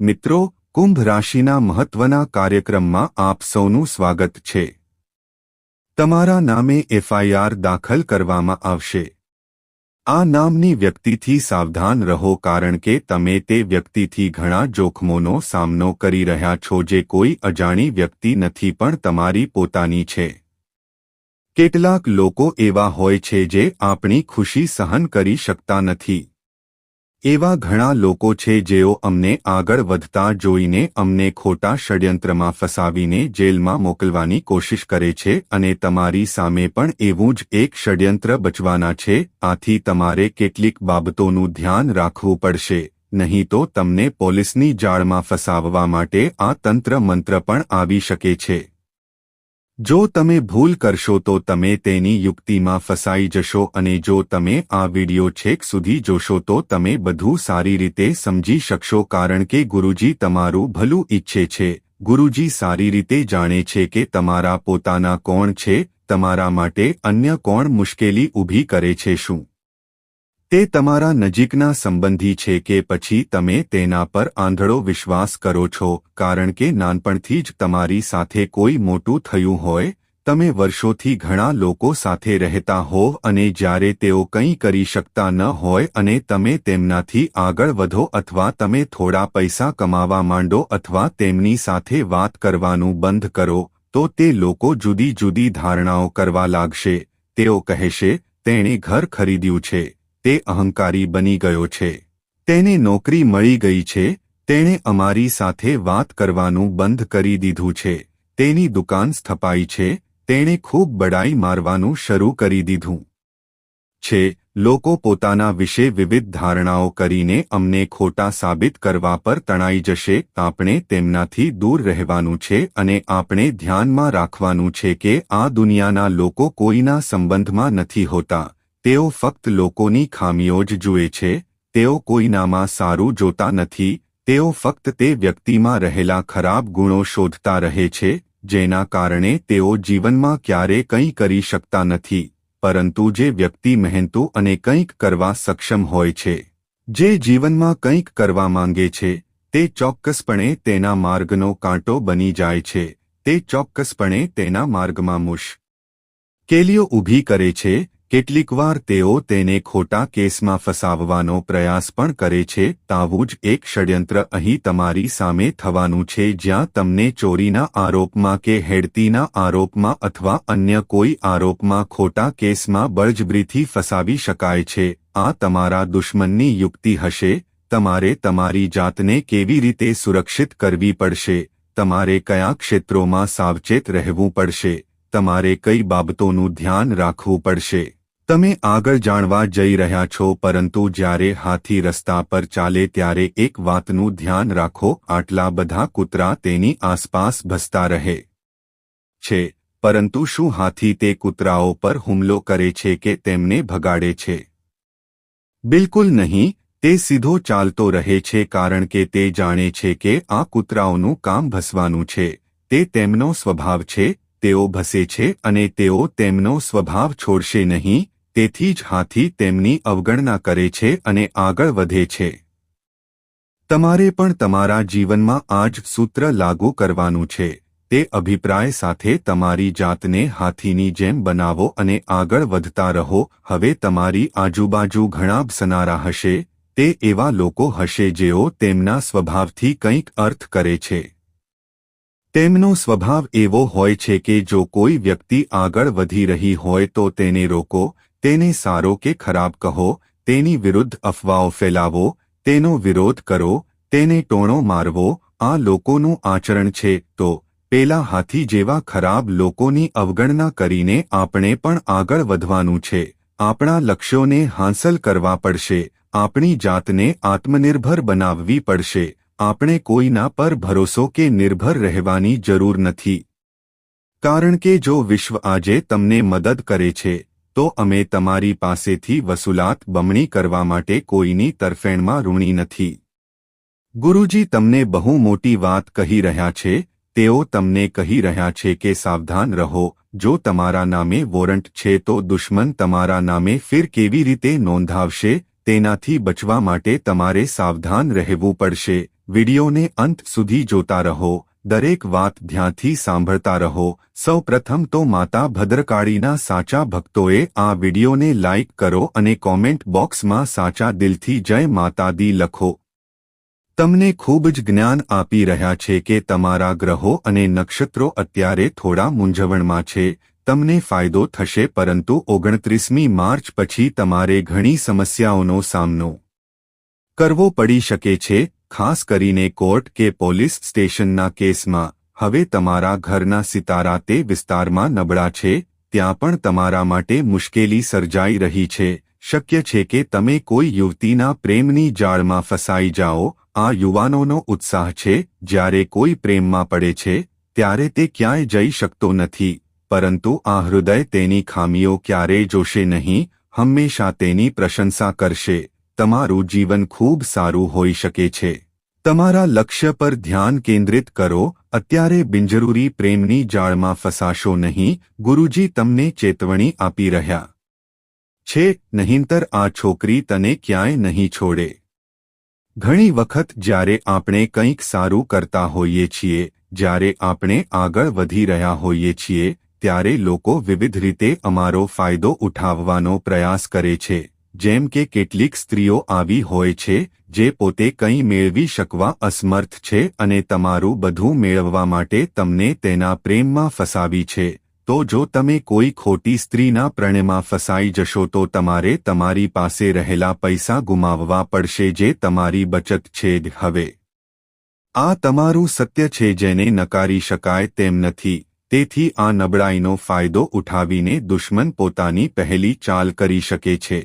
મિત્રો, કુંભ રાશિના મહત્વના કાર્યક્રમમાં આપ સૌનું સ્વાગત છે. તમારા નામે એફઆઈઆર દાખલ કરવામાં આવશે. આ નામની વ્યક્તિથી સાવધાન રહો કારણ કે તમે તે વ્યક્તિથી ઘણા જોખમોનો સામનો કરી રહ્યા છો જે કોઈ અજાણી વ્યક્તિ નથી પણ તમારી પોતાની છે. કેટલાક લોકો એવા હોય છે જે આપણી ખુશી સહન કરી શકતા નથી. એવા ઘણા લોકો છે જેઓ અમને આગળ વધતા જોઈને અમને ખોટા ષડયંત્રમાં ફસાવીને જેલમાં મોકલવાની કોશિશ કરે છે અને તમારી સામે પણ એવું જ એક ષડયંત્ર બચવાના છે, આથી તમારે કેટલીક બાબતોનું ધ્યાન રાખવું પડશે, નહીં તો તમને પોલીસની જાળમાં ફસાવવા માટે આ તંત્ર મંત્ર પણ આવી શકે છે. જો તમે ભૂલ કરશો તો તમે તેની યુક્તિમાં ફસાઈ જશો અને જો તમે આ વિડિયો છેક સુધી જોશો તો તમે બધું સારી રીતે સમજી શકશો કારણ કે ગુરુજી તમારું ભલું ઈચ્છે છે. ગુરુજી સારી રીતે જાણે છે કે તમારા પોતાના કોણ છે, તમારા માટે અન્ય કોણ મુશ્કેલી ઊભી કરે છે શું? તે તમારા નજીકના સંબંધી છે કે પછી તમે તેના પર આંધળો વિશ્વાસ કરો છો, કારણ કે નાનપણથી જ તમારી સાથે કોઈ મોટું થયું હોય, તમે વર્ષોથી ઘણા લોકો સાથે રહેતા હોવ અને જ્યારે તેઓ કંઈ કરી શકતા ન હોય અને તમે તેમનાથી આગળ વધો અથવા તમે થોડા પૈસા કમાવા માંડો અથવા તેમની સાથે વાત કરવાનું બંધ કરો, તો તે લોકો જુદી જુદી ધારણાઓ કરવા લાગશે, તેઓ કહેશે, તેણે ઘર ખરીદ્યું છે. તે અહંકારી બની ગયો છે. તેને નોકરી મળી ગઈ છે, તેણે અમારી સાથે વાત કરવાનું બંધ કરી દીધું છે. તેની દુકાન સ્થપાઈ છે, તેણે ખૂબ બડાઈ મારવાનું શરૂ કરી દીધું છે. લોકો પોતાના વિશે વિવિધ ધારણાઓ કરીને અમને ખોટા સાબિત કરવા પર તણાઈ જશે. આપણે તેમનાથી દૂર રહેવાનું છે અને આપણે ધ્યાનમાં રાખવાનું છે કે આ દુનિયાના લોકો કોઈના સંબંધમાં નથી હોતા. તેઓ ફક્ત લોકોની ખામીઓ જ જુએ છે, તેઓ કોઈનામાં સારું જોતા નથી, તેઓ ફક્ત તે વ્યક્તિમાં રહેલા ખરાબ ગુણો શોધતા રહે છે, જેના કારણે તેઓ જીવનમાં ક્યારે કંઈ કરી શકતા નથી, પરંતુ જે વ્યક્તિ મહેનતુ અને કંઈક કરવા સક્ષમ હોય છે, જે જીવનમાં કંઈક કરવા માંગે છે, તે ચોક્કસપણે તેના માર્ગનો કાંટો બની જાય છે, તે ચોક્કસપણે તેના માર્ગમાં મુશ. કેલીઓ ઊભી કરે છે કેટલીકવાર તેઓ તેને ખોટા કેસમાં ફસાવવાનો પ્રયાસ પણ કરે છે, તાવું જ એક ષડયંત્ર અહીં તમારી સામે થવાનું છે જ્યાં તમને ચોરીના આરોપમાં કે હેડતીના આરોપમાં અથવા અન્ય કોઈ આરોપમાં ખોટા કેસમાં બળજબરીથી ફસાવી શકાય છે. આ તમારા દુશ્મનની યુક્તિ હશે, તમારે તમારી જાતને કેવી રીતે સુરક્ષિત કરવી પડશે, તમારે કયા ક્ષેત્રોમાં સાવચેત રહેવું પડશે તમારે કઈ બાબતોનું ધ્યાન રાખવું પડશે? તમે આગળ જાણવા જઈ રહ્યા છો, પરંતુ જ્યારે હાથી રસ્તા પર ચાલે ત્યારે એક વાતનું ધ્યાન રાખો, આટલા બધા કૂતરા તેની આસપાસ ભસતા રહે છે, પરંતુ શું હાથી તે કૂતરાઓ પર હુમલો કરે છે કે તેમને ભગાડે છે? બિલકુલ નહીં, તે સીધો ચાલતો રહે છે કારણ કે તે જાણે છે કે આ કૂતરાઓનું કામ ભસવાનું છે, તે તેમનો સ્વભાવ છે તેઓ ભસે છે અને તેઓ તેમનો સ્વભાવ છોડશે નહીં, તેથી જ હાથી તેમની અવગણના કરે છે અને આગળ વધે છે. તમારે પણ તમારા જીવનમાં આ જ સૂત્ર લાગુ કરવાનું છે. તે અભિપ્રાય સાથે તમારી જાતને હાથીની જેમ બનાવો અને આગળ વધતા રહો. હવે તમારી આજુબાજુ ઘણા બસનારા હશે, તે એવા લોકો હશે જેઓ તેમના સ્વભાવથી કંઈક અર્થ કરે છે. તેમનો સ્વભાવ એવો હોય છે કે જો કોઈ વ્યક્તિ આગળ વધી રહી હોય તો તેને રોકો, તેને સારો કે ખરાબ કહો, તેની વિરુદ્ધ અફવાઓ ફેલાવો, તેનો વિરોધ કરો, તેને ટોણો મારવો, આ લોકોનું આચરણ છે, તો પેલા હાથી જેવા ખરાબ લોકોની અવગણના કરીને આપણે પણ આગળ વધવાનું છે. આપણા લક્ષ્યોને હાંસલ કરવા પડશે, આપણી જાતને આત્મનિર્ભર બનાવવી પડશે. આપણે કોઈના પર ભરોસો કે નિર્ભર રહેવાની જરૂર નથી. કારણ કે જો વિશ્વ આજે તમને મદદ કરે છે, તો અમે તમારી પાસેથી વસૂલાત બમણી કરવા માટે કોઈની તરફેણમાં ઋણી નથી. ગુરુજી તમને બહુ મોટી વાત કહી રહ્યા છે, તેઓ તમને કહી રહ્યા છે કે સાવધાન રહો, જો તમારા નામે વોરંટ છે તો દુશ્મન તમારા નામે ફિર કેવી રીતે નોંધાવશે, તેનાથી બચવા માટે તમારે સાવધાન રહેવું પડશે. વિડિયોને અંત સુધી જોતા રહો, દરેક વાત ધ્યાનથી સાંભળતા રહો. સૌ પ્રથમ તો માતા ભદ્રકાળીના સાચા ભક્તોએ આ વિડિયોને લાઇક કરો અને કોમેન્ટ બોક્સમાં સાચા દિલથી જય માતાદી લખો. તમને ખૂબ જ જ્ઞાન આપી રહ્યા છે કે તમારા ગ્રહો અને નક્ષત્રો અત્યારે થોડા મૂંઝવણમાં છે. તમને ફાયદો થશે પરંતુ ઓગણત્રીસમી માર્ચ પછી તમારે ઘણી સમસ્યાઓનો સામનો કરવો પડી શકે છે. ખાસ કરીને કોર્ટ કે પોલીસ સ્ટેશનના કેસમાં, હવે તમારા ઘરના સિતારા તે વિસ્તારમાં નબળા છે, ત્યાં પણ તમારા માટે મુશ્કેલી સર્જાઈ રહી છે, શક્ય છે કે તમે કોઈ યુવતીના પ્રેમની જાળમાં ફસાઈ જાઓ, આ યુવાનોનો ઉત્સાહ છે, જ્યારે કોઈ પ્રેમમાં પડે છે, ત્યારે તે ક્યાંય જઈ શકતો નથી, પરંતુ આ હૃદય તેની ખામીઓ ક્યારેય જોશે નહીં, હંમેશા તેની પ્રશંસા કરશે. તમારું જીવન ખૂબ સારું હોઈ શકે છે. તમારા લક્ષ્ય પર ધ્યાન કેન્દ્રિત કરો, અત્યારે બિનજરૂરી પ્રેમની જાળમાં ફસાશો નહીં, ગુરુજી તમને ચેતવણી આપી રહ્યા છે, નહીંતર આ છોકરી તને ક્યાંય નહીં છોડે. ઘણી વખત જ્યારે આપણે કંઈક સારું કરતા હોઈએ છીએ, જ્યારે આપણે આગળ વધી રહ્યા હોઈએ છીએ, ત્યારે લોકો વિવિધ રીતે અમારો ફાયદો ઉઠાવવાનો પ્રયાસ કરે છે. જેમ કે કેટલીક સ્ત્રીઓ આવી હોય છે, જે પોતે કંઈ મેળવી શકવા અસમર્થ છે અને તમારું બધું મેળવવા માટે તમને તેના પ્રેમમાં ફસાવી છે, તો જો તમે કોઈ ખોટી સ્ત્રીના પ્રણયમાં ફસાઈ જશો તો તમારે તમારી પાસે રહેલા પૈસા ગુમાવવા પડશે જે તમારી બચત છે હવે. આ તમારું સત્ય છે જેને નકારી શકાય તેમ નથી, તેથી આ નબળાઈનો ફાયદો ઉઠાવીને દુશ્મન પોતાની પહેલી ચાલ કરી શકે છે.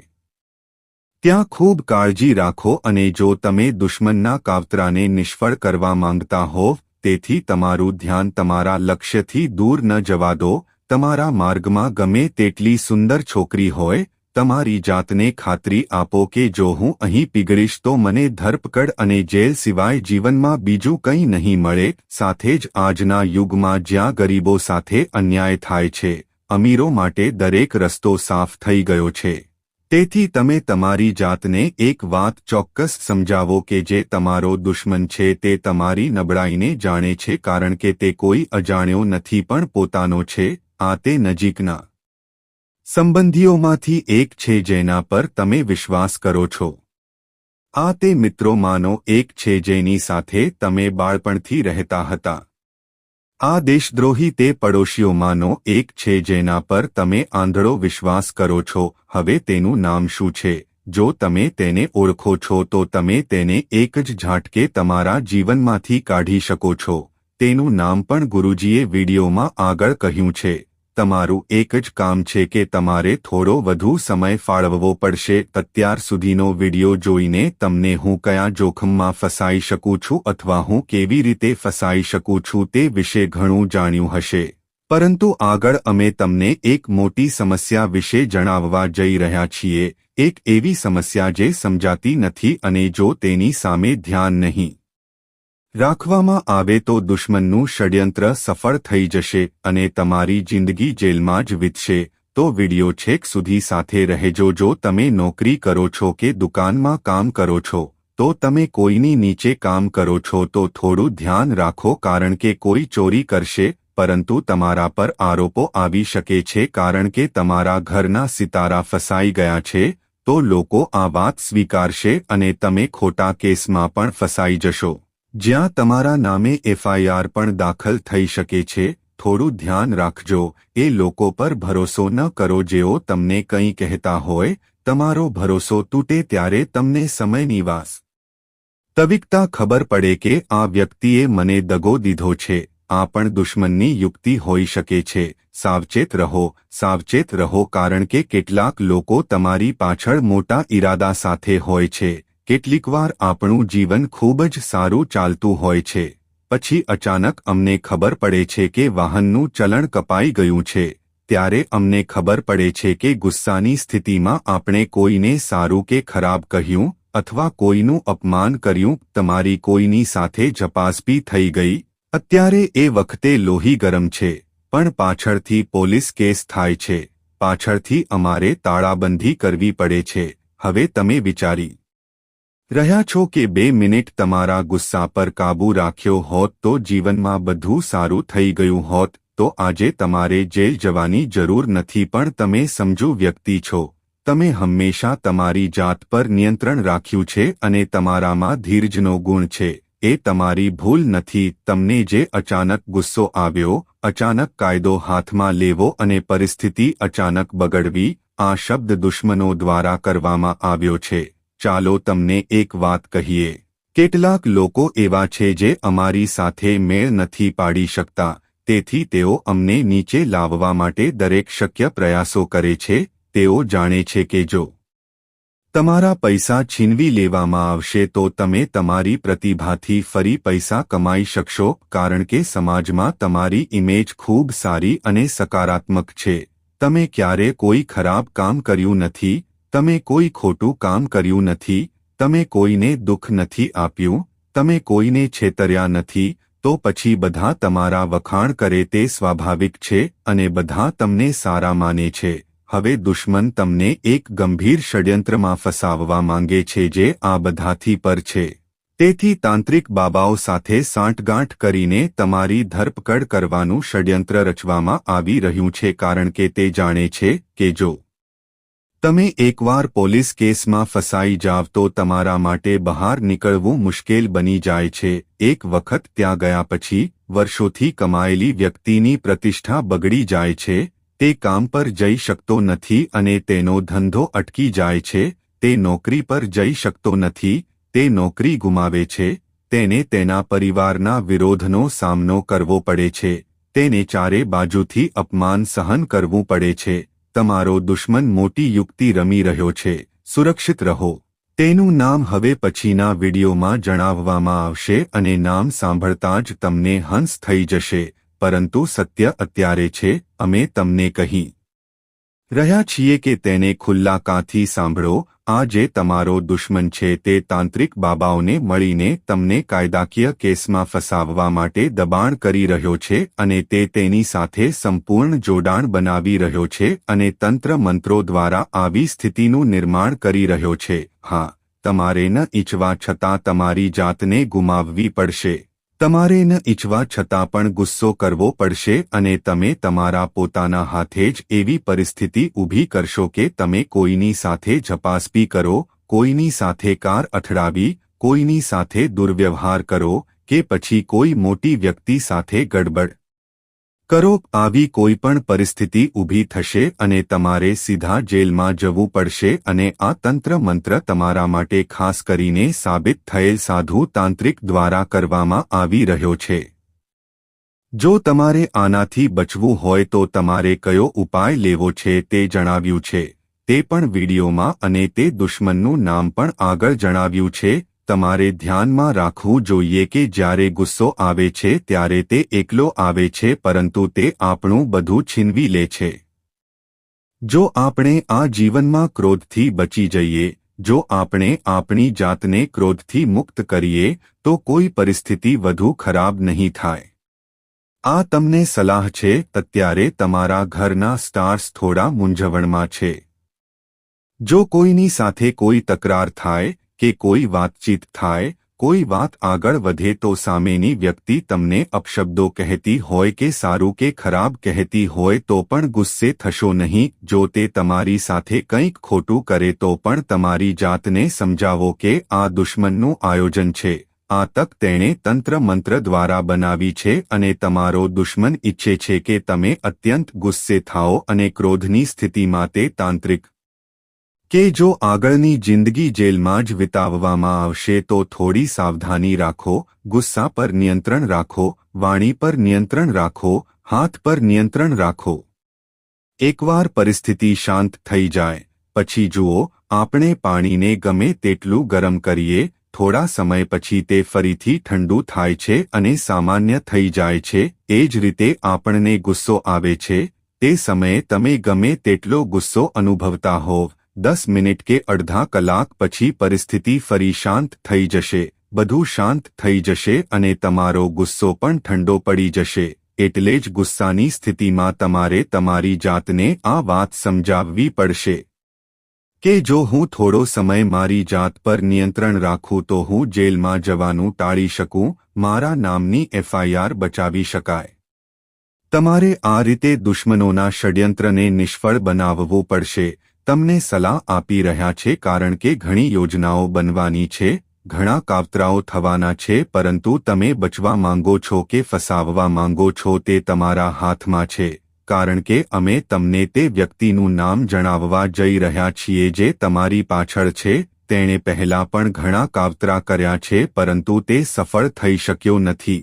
ત્યાં ખૂબ કાળજી રાખો અને જો તમે દુશ્મનના કાવતરાને નિષ્ફળ કરવા માંગતા હો, તેથી તમારું ધ્યાન તમારા લક્ષ્યથી દૂર ન જવા દો. તમારા માર્ગમાં ગમે તેટલી સુંદર છોકરી હોય, તમારી જાતને ખાતરી આપો કે જો હું અહીં પીગળીશ તો મને ધરપકડ અને જેલ સિવાય જીવનમાં બીજું કંઈ નહીં મળે. સાથે જ આજના યુગમાં જ્યાં ગરીબો સાથે અન્યાય થાય છે, અમીરો માટે દરેક રસ્તો સાફ થઈ ગયો છે. તેથી તમે તમારી જાતને એક વાત ચોક્કસ સમજાવો કે જે તમારો દુશ્મન છે તે તમારી નબળાઈને જાણે છે કારણ કે તે કોઈ અજાણ્યો નથી પણ પોતાનો છે, આ તે નજીકના સંબંધીઓમાંથી એક છે જેના પર તમે વિશ્વાસ કરો છો. આ તે મિત્રોમાંનો એક છે જેની સાથે તમે બાળપણથી રહેતા હતા. આ દેશદ્રોહી તે પડોશીઓમાંનો એક છે જેના પર તમે આંધળો વિશ્વાસ કરો છો. હવે તેનું નામ શું છે? જો તમે તેને ઓળખો છો, તો તમે તેને એક જ ઝાટકે તમારા જીવનમાંથી કાઢી શકો છો. તેનું નામ પણ ગુરુજીએ વિડીયોમાં આગળ કહ્યું છે. તમારું એક જ કામ છે કે તમારે થોડો વધુ સમય ફાળવવો પડશે. અત્યાર સુધીનો વિડિયો જોઈને તમને હું કયા જોખમમાં ફસાઈ શકું છું અથવા હું કેવી રીતે ફસાઈ શકું છું તે વિશે ઘણું જાણ્યું હશે. પરંતુ આગળ અમે તમને એક મોટી સમસ્યા વિશે જણાવવા જઈ રહ્યા છીએ. એક એવી સમસ્યા જે સમજાતી નથી અને જો તેની સામે ધ્યાન નહીં રાખવામાં આવે તો દુશ્મનનું ષડયંત્ર સફળ થઈ જશે અને તમારી જિંદગી જેલમાં જ વીતશે. તો વિડિયો છેક સુધી સાથે રહેજો. જો તમે નોકરી કરો છો કે દુકાનમાં કામ કરો છો, તો તમે કોઈની નીચે કામ કરો છો, તો થોડું ધ્યાન રાખો કારણ કે કોઈ ચોરી કરશે, પરંતુ તમારા પર આરોપો આવી શકે છે કારણ કે તમારા ઘરના સિતારા ફસાઈ ગયા છે, તો લોકો આ વાત સ્વીકારશે અને તમે ખોટા કેસમાં પણ ફસાઈ જશો. જ્યાં તમારા નામે એફઆઈઆર પણ દાખલ થઈ શકે છે, થોડું ધ્યાન રાખજો. એ લોકો પર ભરોસો ન કરો જેઓ તમને કંઈ કહેતા હોય, તમારો ભરોસો તૂટે ત્યારે તમને સમયની વાસ. તવિકતા ખબર પડે કે આ વ્યક્તિએ મને દગો દીધો છે. આ પણ દુશ્મનની યુક્તિ હોઈ શકે છે. સાવચેત રહો સાવચેત રહો કારણ કે કેટલાક લોકો તમારી પાછળ મોટા ઈરાદા સાથે હોય છે. કેટલીકવાર આપણું જીવન ખૂબ જ સારું ચાલતું હોય છે. પછી અચાનક અમને ખબર પડે છે કે વાહનનું ચલણ કપાઈ ગયું છે. ત્યારે અમને ખબર પડે છે કે ગુસ્સાની સ્થિતિમાં આપણે કોઈને સારું કે ખરાબ કહ્યું અથવા કોઈનું અપમાન કર્યું, તમારી કોઈની સાથે ઝપાસપી થઈ ગઈ. અત્યારે એ વખતે લોહી ગરમ છે, પણ પાછળથી પોલીસ કેસ થાય છે. પાછળથી અમારે તાળાબંધી કરવી પડે છે. હવે તમે વિચારી રહ્યા છો કે બે મિનિટ તમારા ગુસ્સા પર કાબૂ રાખ્યો હોત તો જીવનમાં બધું સારું થઈ ગયું હોત, તો આજે તમારે જેલ જવાની જરૂર નથી પણ તમે સમજુ વ્યક્તિ છો. તમે હંમેશા તમારી જાત પર નિયંત્રણ રાખ્યું છે અને તમારામાં ધીરજનો ગુણ છે. એ તમારી ભૂલ નથી. તમને જે અચાનક ગુસ્સો આવ્યો, અચાનક કાયદો હાથમાં લેવો અને પરિસ્થિતિ અચાનક બગડવી, આ શબ્દ દુશ્મનો દ્વારા કરવામાં આવ્યો છે. ચાલો તમને એક વાત કહીએ. કેટલાક લોકો એવા છે જે અમારી સાથે મેળ નથી પાડી શકતા, તેથી તેઓ અમને નીચે લાવવા માટે દરેક શક્ય પ્રયાસો કરે છે, તેઓ જાણે છે કે જો તમારા પૈસા છીનવી લેવામાં આવશે તો તમે તમારી પ્રતિભાથી ફરી પૈસા કમાઈ શકશો, કારણ કે સમાજમાં તમારી ઇમેજ ખૂબ સારી અને સકારાત્મક છે. તમે ક્યારે કોઈ ખરાબ કામ કર્યું નથી તમે કોઈ ખોટું કામ કર્યું નથી, તમે કોઈને દુઃખ નથી આપ્યું, તમે કોઈને છેતર્યા નથી, તો પછી બધા તમારા વખાણ કરે તે સ્વાભાવિક છે અને બધા તમને સારા માને છે. હવે દુશ્મન તમને એક ગંભીર ષડયંત્રમાં ફસાવવા માંગે છે જે આ બધાથી પર છે. તેથી તાંત્રિક બાબાઓ સાથે સાંઠગાંઠ કરીને તમારી ધરપકડ કરવાનું ષડયંત્ર રચવામાં આવી રહ્યું છે કારણ કે તે જાણે છે કે જો તમે એકવાર પોલીસ કેસમાં ફસાઈ જાવ તો તમારા માટે બહાર નીકળવું મુશ્કેલ બની જાય છે. એક વખત ત્યાં ગયા પછી, વર્ષોથી કમાયેલી વ્યક્તિની પ્રતિષ્ઠા બગડી જાય છે. તે કામ પર જઈ શકતો નથી અને તેનો ધંધો અટકી જાય છે. તે નોકરી પર જઈ શકતો નથી. તે નોકરી ગુમાવે છે. તેને તેના પરિવારના વિરોધનો સામનો કરવો પડે છે. તેને ચારે બાજુથી અપમાન સહન કરવું પડે છે. તમારો દુશ્મન મોટી યુક્તિ રમી રહ્યો છે. સુરક્ષિત રહો. તેનું નામ હવે પછીના વિડીયોમાં જણાવવામાં આવશે અને નામ સાંભળતા જ તમને હંસ થઈ જશે. પરંતુ સત્ય અત્યારે છે, અમે તમને કહી રહ્યા છીએ કે તેને ખુલ્લા કાંથી સાંભળો આ જે તમારો દુશ્મન છે તે તાંત્રિક બાબાઓને મળીને તમને કાયદાકીય કેસમાં ફસાવવા માટે દબાણ કરી રહ્યો છે અને તે તેની સાથે સંપૂર્ણ જોડાણ બનાવી રહ્યો છે અને તંત્ર મંત્રો દ્વારા આવી સ્થિતિનું નિર્માણ કરી રહ્યો છે. હા, તમારે ન ઈચ્છવા છતાં તમારી જાતને ગુમાવવી પડશે. તમારે ન ઈચ્છવા છતાં પણ ગુસ્સો કરવો પડશે અને તમે તમારા પોતાના હાથે જ એવી પરિસ્થિતિ ઊભી કરશો કે તમે કોઈની સાથે ઝપાસપી કરો, કોઈની સાથે કાર અથડાવી, કોઈની સાથે દુર્વ્યવહાર કરો કે પછી કોઈ મોટી વ્યક્તિ સાથે ગડબડ. કરો, આવી કોઈ પણ પરિસ્થિતિ ઊભી થશે અને તમારે સીધા જેલમાં જવું પડશે અને આ તંત્ર મંત્ર તમારા માટે ખાસ કરીને સાબિત થયેલ સાધુ તાંત્રિક દ્વારા કરવામાં આવી રહ્યો છે. જો તમારે આનાથી બચવું હોય તો તમારે કયો ઉપાય લેવો છે તે જણાવ્યું છે. તે પણ વિડીયોમાં અને તે દુશ્મનનું નામ પણ આગળ જણાવ્યું છે. તમારે ધ્યાનમાં રાખવું જોઈએ કે જ્યારે ગુસ્સો આવે છે ત્યારે તે એકલો આવે છે પરંતુ તે આપણું બધું છીનવી લે છે. જો આપણે આ જીવનમાં ક્રોધથી બચી જઈએ, જો આપણે આપણી જાતને ક્રોધથી મુક્ત કરીએ, તો કોઈ પરિસ્થિતિ વધુ ખરાબ નહીં થાય. આ તમને સલાહ છે, અત્યારે તમારા ઘરના સ્ટાર્સ થોડા મૂંઝવણમાં છે. જો કોઈની સાથે કોઈ તકરાર થાય કે કોઈ વાતચીત થાય, કોઈ વાત આગળ વધે તો સામેની વ્યક્તિ તમને અપશબ્દો કહેતી હોય કે સારું કે ખરાબ કહેતી હોય તો પણ ગુસ્સે થશો નહીં. જો તે તમારી સાથે કંઈક ખોટું કરે તો પણ તમારી જાતને સમજાવો કે આ દુશ્મનનું આયોજન છે. આ તક તેણે તંત્ર મંત્ર દ્વારા બનાવી છે અને તમારો દુશ્મન ઈચ્છે છે કે તમે અત્યંત ગુસ્સે થાઓ અને ક્રોધની સ્થિતિમાં તે તાંત્રિક કે જો આગળની જિંદગી જેલમાં જ વિતાવવામાં આવશે તો થોડી સાવધાની રાખો, ગુસ્સા પર નિયંત્રણ રાખો, વાણી પર નિયંત્રણ રાખો, હાથ પર નિયંત્રણ રાખો. એકવાર પરિસ્થિતિ શાંત થઈ જાય, પછી જુઓ, આપણે પાણીને ગમે તેટલું ગરમ કરીએ, થોડા સમય પછી તે ફરીથી ઠંડુ થાય છે અને સામાન્ય થઈ જાય છે, એ જ રીતે આપણને ગુસ્સો આવે છે, તે સમયે તમે ગમે તેટલો ગુસ્સો અનુભવતા હોવ. દસ મિનિટ કે અડધા કલાક પછી પરિસ્થિતિ ફરી શાંત થઈ જશે, બધું શાંત થઈ જશે અને તમારો ગુસ્સો પણ ઠંડો પડી જશે, એટલે જ ગુસ્સાની સ્થિતિમાં તમારે તમારી જાતને આ વાત સમજાવવી પડશે. કે જો હું થોડો સમય મારી જાત પર નિયંત્રણ રાખું તો હું જેલમાં જવાનું ટાળી શકું, મારા નામની એફઆઈઆર બચાવી શકાય. તમારે આ રીતે દુશ્મનોના ષડયંત્રને નિષ્ફળ બનાવવું પડશે તમને સલાહ આપી રહ્યા છે કારણ કે ઘણી યોજનાઓ બનવાની છે, ઘણા કાવતરાઓ થવાના છે, પરંતુ તમે બચવા માંગો છો કે ફસાવવા માંગો છો તે તમારા હાથમાં છે, કારણ કે અમે તમને તે વ્યક્તિનું નામ જણાવવા જઈ રહ્યા છીએ જે તમારી પાછળ છે, તેણે પહેલા પણ ઘણા કાવતરા કર્યા છે પરંતુ તે સફળ થઈ શક્યો નથી.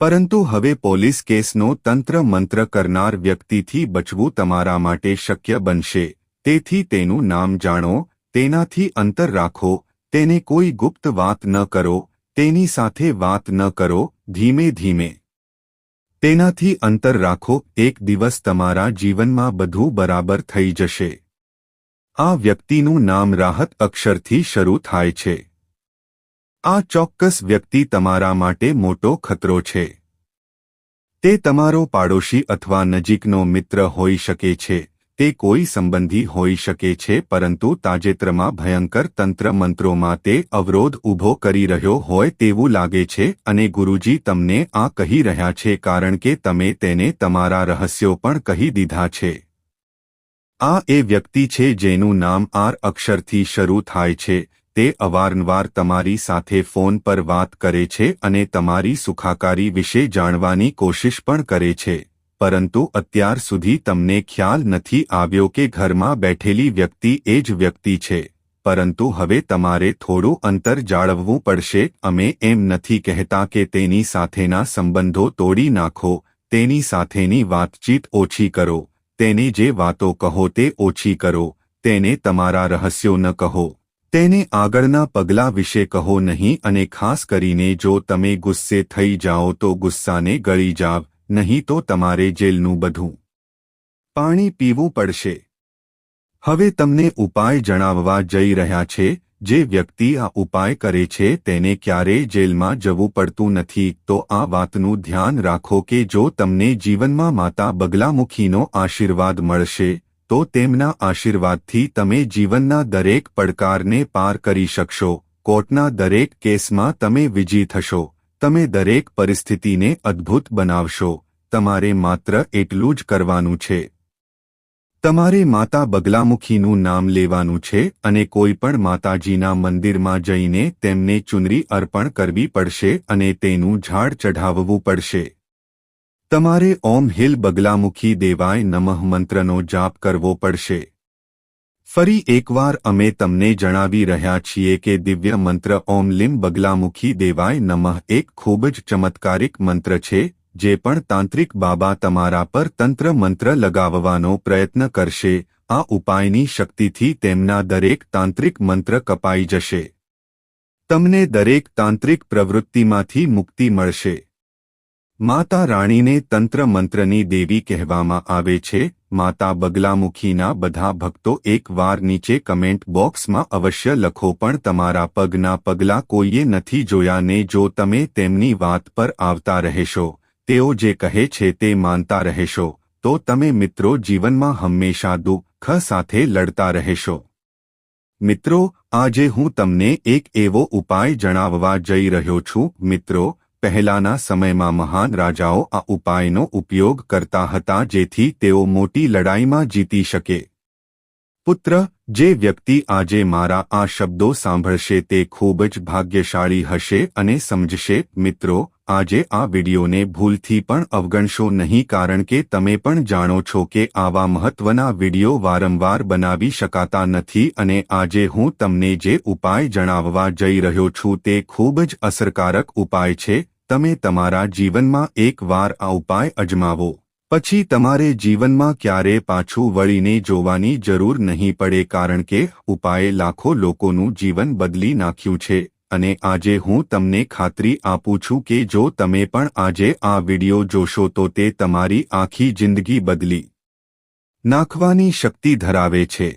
પરંતુ હવે પોલીસ કેસનો તંત્ર મંત્ર કરનાર વ્યક્તિથી બચવું તમારા માટે શક્ય બનશે. તેથી તેનું નામ જાણો, તેનાથી અંતર રાખો, તેને કોઈ ગુપ્ત વાત ન કરો, તેની સાથે વાત ન કરો, ધીમે ધીમે. તેનાથી અંતર રાખો, એક દિવસ તમારા જીવનમાં બધું બરાબર થઈ જશે. આ વ્યક્તિનું નામ રાહત અક્ષરથી શરૂ થાય છે. આ ચોક્કસ વ્યક્તિ તમારા માટે મોટો ખતરો છે. તે તમારો પાડોશી અથવા નજીકનો મિત્ર હોઈ શકે છે. તે કોઈ સંબંધી હોઈ શકે છે, પરંતુ તાજેતરમાં ભયંકર તંત્ર મંત્રોમાં તે અવરોધ ઊભો કરી રહ્યો હોય તેવું લાગે છે, અને ગુરુજી તમને આ કહી રહ્યા છે કારણ કે તમે તેને તમારા રહસ્યો પણ કહી દીધા છે. આ એ વ્યક્તિ છે જેનું નામ આર અક્ષરથી શરૂ થાય છે, તે અવારનવાર તમારી સાથે ફોન પર વાત કરે છે અને તમારી સુખાકારી વિશે જાણવાની કોશિશ પણ કરે છે. પરંતુ અત્યાર સુધી તમને ખ્યાલ નથી આવ્યો કે ઘરમાં બેઠેલી વ્યક્તિ એ જ વ્યક્તિ છે. પરંતુ હવે તમારે થોડું અંતર જાળવવું પડશે. અમે એમ નથી કહેતા કે તેની સાથેના સંબંધો તોડી નાખો. તેની સાથેની વાતચીત ઓછી કરો. તેને જે વાતો કહો તે ઓછી કરો. તેને તમારા રહસ્યો ન કહો. તેને આગળના પગલા વિશે કહો નહીં અને ખાસ કરીને જો તમે ગુસ્સે થઈ જાઓ તો ગુસ્સાને ગળી જાવ. નહીં તો તમારે જેલનું બધું પાણી પીવું પડશે. હવે તમને ઉપાય જણાવવા જઈ રહ્યા છે, જે વ્યક્તિ આ ઉપાય કરે છે તેને ક્યારેય જેલમાં જવું પડતું નથી, તો આ વાતનું ધ્યાન રાખો કે જો તમને જીવનમાં માતા બગલામુખીનો આશીર્વાદ મળશે, તો તેમના આશીર્વાદથી તમે જીવનના દરેક પડકારને પાર કરી શકશો, કોર્ટના દરેક કેસમાં તમે વિજયી થશો. તમે દરેક પરિસ્થિતિને અદ્ભુત બનાવશો. તમારે માત્ર એટલું જ કરવાનું છે. તમારે માતા બગલામુખીનું નામ લેવાનું છે અને કોઈ પણ માતાજીના મંદિરમાં જઈને તેમને ચુનરી અર્પણ કરવી પડશે અને તેનું ઝાડ ચઢાવવું પડશે. તમારે ઓમ હિલ બગલામુખી દેવાય નમઃ મંત્રનો જાપ કરવો પડશે. ફરી એકવાર અમે તમને જણાવી રહ્યા છીએ કે દિવ્ય મંત્ર ઓમ લિમ બગલામુખી દેવાય નમઃ એક ખૂબ જ ચમત્કારિક મંત્ર છે, જે પણ તાંત્રિક બાબા તમારા પર તંત્ર મંત્ર લગાવવાનો પ્રયત્ન કરશે, આ ઉપાયની શક્તિથી તેમના દરેક તાંત્રિક મંત્ર કપાઈ જશે. તમને દરેક તાંત્રિક પ્રવૃત્તિમાંથી મુક્તિ મળશે. માતા રાણીને તંત્ર મંત્રની દેવી કહેવામાં આવે છે માતા બગલામુખીના બધા ભક્તો એકવાર નીચે કમેન્ટ બોક્સમાં અવશ્ય લખો પણ તમારા પગના પગલા કોઈએ નથી જોયા ને જો તમે તેમની વાત પર આવતા રહેશો, તેઓ જે કહે છે તે માનતા રહેશો, તો તમે મિત્રો જીવનમાં હંમેશા દુઃખ સાથે લડતા રહેશો. મિત્રો, આજે હું તમને એક એવો ઉપાય જણાવવા જઈ રહ્યો છું. મિત્રો પહેલાના સમયમાં મહાન રાજાઓ આ ઉપાયનો ઉપયોગ કરતા હતા જેથી તેઓ મોટી લડાઈમાં જીતી શકે. પુત્ર, જે વ્યક્તિ આજે મારા આ શબ્દો સાંભળશે તે ખૂબ જ ભાગ્યશાળી હશે અને સમજશે, મિત્રો, આજે આ વિડીયોને ભૂલથી પણ અવગણશો નહીં કારણ કે તમે પણ જાણો છો કે આવા મહત્વના વીડિયો વારંવાર બનાવી શકાતા નથી અને આજે હું તમને જે ઉપાય જણાવવા જઈ રહ્યો છું તે ખૂબ જ અસરકારક ઉપાય છે, તમે તમારા જીવનમાં એકવાર આ ઉપાય અજમાવો. પછી તમારે જીવનમાં ક્યારે પાછું વળીને જોવાની જરૂર નહીં પડે કારણ કે ઉપાયે લાખો લોકોનું જીવન બદલી નાખ્યું છે. અને આજે હું તમને ખાતરી આપું છું કે જો તમે પણ આજે આ વિડિયો જોશો તો તે તમારી આખી જિંદગી બદલી નાખવાની શક્તિ ધરાવે છે.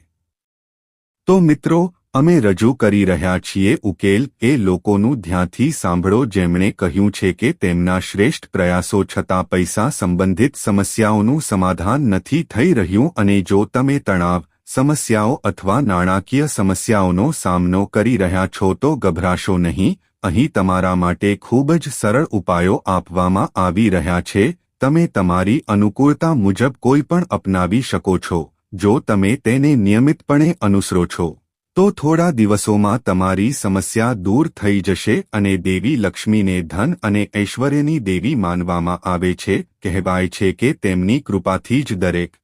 તો મિત્રો અમે રજૂ કરી રહ્યા છીએ ઉકેલ એ લોકોનું ધ્યાનથી સાંભળો જેમણે કહ્યું છે કે તેમના શ્રેષ્ઠ પ્રયાસો છતાં પૈસા સંબંધિત સમસ્યાઓનું સમાધાન નથી થઈ રહ્યું અને જો તમે તણાવ, સમસ્યાઓ અથવા નાણાકીય સમસ્યાઓનો સામનો કરી રહ્યા છો તો ગભરાશો નહીં, અહીં તમારા માટે ખૂબ જ સરળ ઉપાયો આપવામાં આવી રહ્યા છે, તમે તમારી અનુકૂળતા મુજબ કોઈ પણ અપનાવી શકો છો, જો તમે તેને નિયમિતપણે અનુસરો છો. તો થોડા દિવસોમાં તમારી સમસ્યા દૂર થઈ જશે અને દેવી લક્ષ્મીને ધન અને ઐશ્વર્યની દેવી માનવામાં આવે છે, કહેવાય છે કે તેમની કૃપાથી જ દરેક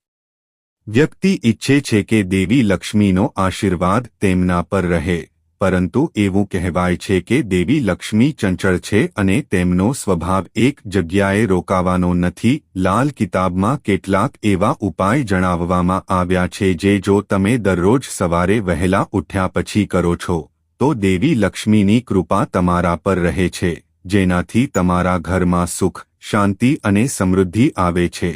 વ્યક્તિ ઈચ્છે છે કે દેવી લક્ષ્મીનો આશીર્વાદ તેમના પર રહે. પરંતુ એવું કહેવાય છે કે દેવી લક્ષ્મી ચંચળ છે અને તેમનો સ્વભાવ એક જગ્યાએ રોકાવાનો નથી. લાલ કિતાબમાં કેટલાક એવા ઉપાય જણાવવામાં આવ્યા છે જે જો તમે દરરોજ સવારે વહેલા ઉઠ્યા પછી કરો છો, તો દેવી લક્ષ્મીની કૃપા તમારા પર રહે છે, જેનાથી તમારા ઘરમાં સુખ, શાંતિ અને સમૃદ્ધિ આવે છે.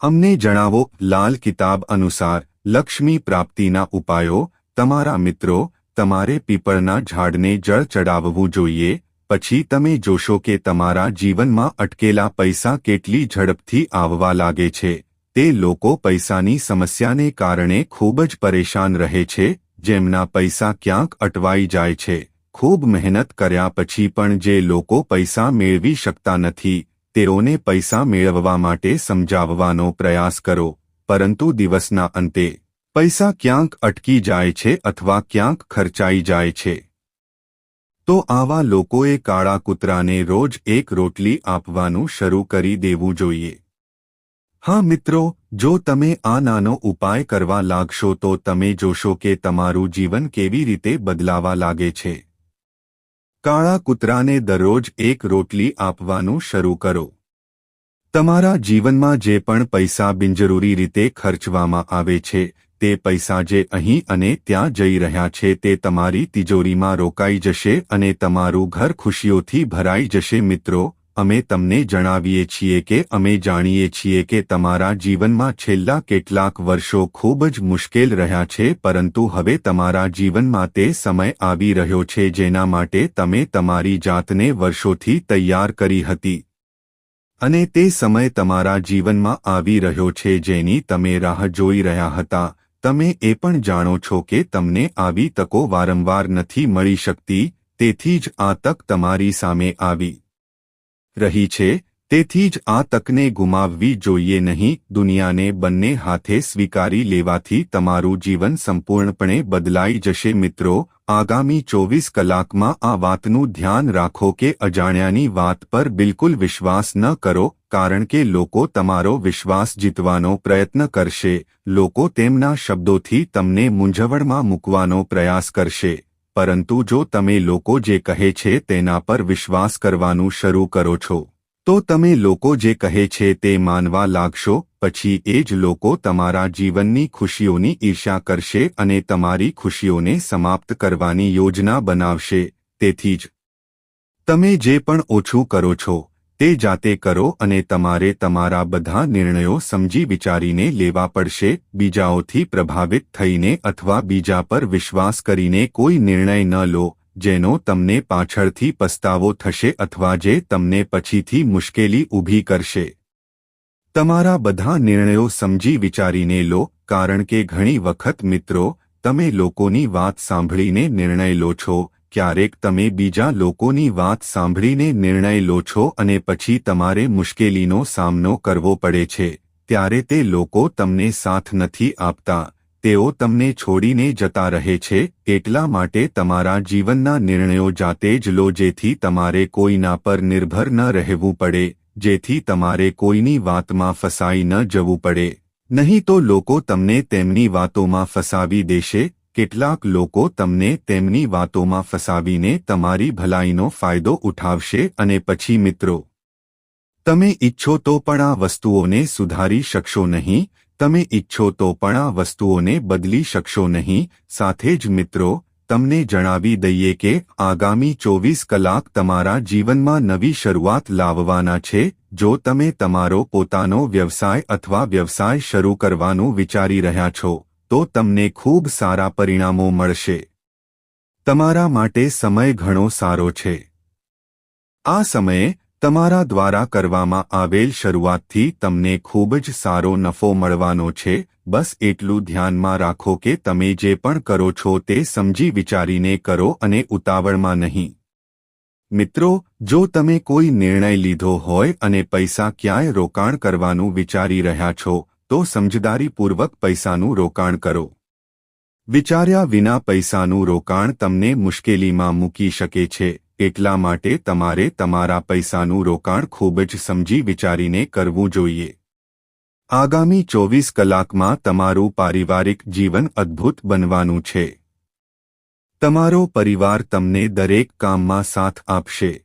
અમને જણાવો, લાલ કિતાબ અનુસાર લક્ષ્મી પ્રાપ્તિના ઉપાયો, તમારા મિત્રો તમારે પીપળના ઝાડને જળ ચડાવવું જોઈએ, પછી તમે જોશો કે તમારા જીવનમાં અટકેલા પૈસા કેટલી ઝડપથી આવવા લાગે છે. તે લોકો પૈસાની સમસ્યાને કારણે ખૂબ જ પરેશાન રહે છે, જેમના પૈસા ક્યાંક અટવાઈ જાય છે. ખૂબ મહેનત કર્યા પછી પણ જે લોકો પૈસા મેળવી શકતા નથી, તેઓને પૈસા મેળવવા માટે સમજાવવાનો પ્રયાસ કરો, પરંતુ દિવસના અંતે પૈસા ક્યાંક અટકી જાય છે અથવા ક્યાંક ખર્ચાઈ જાય છે. તો આવા લોકોએ કાળા કૂતરાને રોજ એક રોટલી આપવાનું શરૂ કરી દેવું જોઈએ. હા મિત્રો, જો તમે આ નાનો ઉપાય કરવા લાગશો તો તમે જોશો કે તમારું જીવન કેવી રીતે બદલાવા લાગે છે. કાળા કૂતરાને દરરોજ એક રોટલી આપવાનું શરૂ કરો. તમારા જીવનમાં જે પણ પૈસા બિનજરૂરી રીતે ખર્ચવામાં આવે છે તે પૈસા જે અહીં અને ત્યાં જઈ રહ્યા છે તે તમારી તિજોરીમાં રોકાઈ જશે અને તમારું ઘર ખુશીઓથી ભરાઈ જશે. મિત્રો, અમે તમને જણાવીએ છીએ કે, અમે જાણીએ છીએ કે તમારા જીવનમાં છેલ્લા કેટલાક વર્ષો ખૂબ જ મુશ્કેલ રહ્યા છે, પરંતુ હવે તમારા જીવનમાં તે સમય આવી રહ્યો છે જેના માટે તમે તમારી જાતને વર્ષોથી તૈયાર કરી હતી. અને તે સમય તમારા જીવનમાં આવી રહ્યો છે જેની તમે રાહ જોઈ રહ્યા હતા. તમે એ પણ જાણો છો કે તમને આવી તકો વારંવાર નથી મળી શકતી, તેથી જ આ તક તમારી સામે આવી રહી છે, તેથી જ આ તકને ગુમાવવી જોઈએ નહીં, દુનિયાને બંને હાથે સ્વીકારી લેવાથી તમારું જીવન સંપૂર્ણપણે બદલાઈ જશે મિત્રો આગામી ચોવીસ કલાકમાં આ વાતનું ધ્યાન રાખો કે અજાણ્યાની વાત પર બિલકુલ વિશ્વાસ ન કરો, કારણ કે લોકો તમારો વિશ્વાસ જીતવાનો પ્રયત્ન કરશે, લોકો તેમના શબ્દોથી તમને મૂંઝવણમાં મૂકવાનો પ્રયાસ કરશે, પરંતુ જો તમે લોકો જે કહે છે તેના પર વિશ્વાસ કરવાનું શરૂ કરો છો. તો તમે લોકો જે કહે છે તે માનવા લાગશો, પછી એ જ લોકો તમારા જીવનની ખુશીઓની ઈર્ષા કરશે અને તમારી ખુશીઓને સમાપ્ત કરવાની યોજના બનાવશે, તેથી જ. તમે જે પણ ઓછું કરો છો, તે જાતે કરો અને તમારે તમારા બધા નિર્ણયો સમજી વિચારીને લેવા પડશે, બીજાઓથી પ્રભાવિત થઈને અથવા બીજા પર વિશ્વાસ કરીને કોઈ નિર્ણય ન લો. જેનો તમને પાછળથી પસ્તાવો થશે અથવા જે તમને પછીથી મુશ્કેલી ઊભી કરશે. તમારા બધા નિર્ણયો સમજી વિચારીને લો, કારણ કે ઘણી વખત મિત્રો, તમે લોકોની વાત સાંભળીને નિર્ણય લો છો, ક્યારેક તમે બીજા લોકોની વાત સાંભળીને નિર્ણય લો છો અને પછી તમારે મુશ્કેલીનો સામનો કરવો પડે છે, ત્યારે તે લોકો તમને સાથ નથી આપતા. તેઓ તમને છોડીને જતા રહે છે, એટલા માટે તમારા જીવનના નિર્ણયો જાતે જ લો જેથી તમારે કોઈના પર નિર્ભર ન રહેવું પડે, જેથી તમારે કોઈની વાતમાં ફસાઈ ન જવું પડે. નહીં તો લોકો તમને તેમની વાતોમાં ફસાવી દેશે, કેટલાક લોકો તમને તેમની વાતોમાં ફસાવીને તમારી ભલાઈનો ફાયદો ઉઠાવશે અને પછી મિત્રો, તમે ઈચ્છો તો પણ આ વસ્તુઓને સુધારી શકશો નહીં તમે ઈચ્છો તો પણ આ વસ્તુઓને બદલી શકશો નહીં. સાથે જ મિત્રો, તમને જણાવી દઈએ કે આગામી ચોવીસ કલાક તમારા જીવનમાં નવી શરૂઆત લાવવાના છે. જો તમે તમારો પોતાનો વ્યવસાય અથવા વ્યવસાય શરૂ કરવાનું વિચારી રહ્યા છો, તો તમને ખૂબ સારા પરિણામો મળશે. તમારા માટે સમય ઘણો સારો છે. આ સમયે તમારા દ્વારા કરવામાં આવેલ શરૂઆતથી તમને ખૂબ જ સારો નફો મળવાનો છે, બસ એટલું ધ્યાનમાં રાખો કે તમે જે પણ કરો છો તે સમજી વિચારીને કરો અને ઉતાવળમાં નહીં. મિત્રો, જો તમે કોઈ નિર્ણય લીધો હોય અને પૈસા ક્યાંય રોકાણ કરવાનું વિચારી રહ્યા છો, તો સમજદારીપૂર્વક પૈસાનું રોકાણ કરો. વિચાર્યા વિના પૈસાનું રોકાણ તમને મુશ્કેલીમાં મૂકી શકે છે. એટલા માટે તમારે તમારા પૈસાનું રોકાણ ખૂબ જ સમજી વિચારીને કરવું જોઈએ. આગામી ચોવીસ કલાકમાં તમારું પારિવારિક જીવન અદ્ભુત બનવાનું છે. તમારો પરિવાર તમને દરેક કામમાં સાથ આપશે.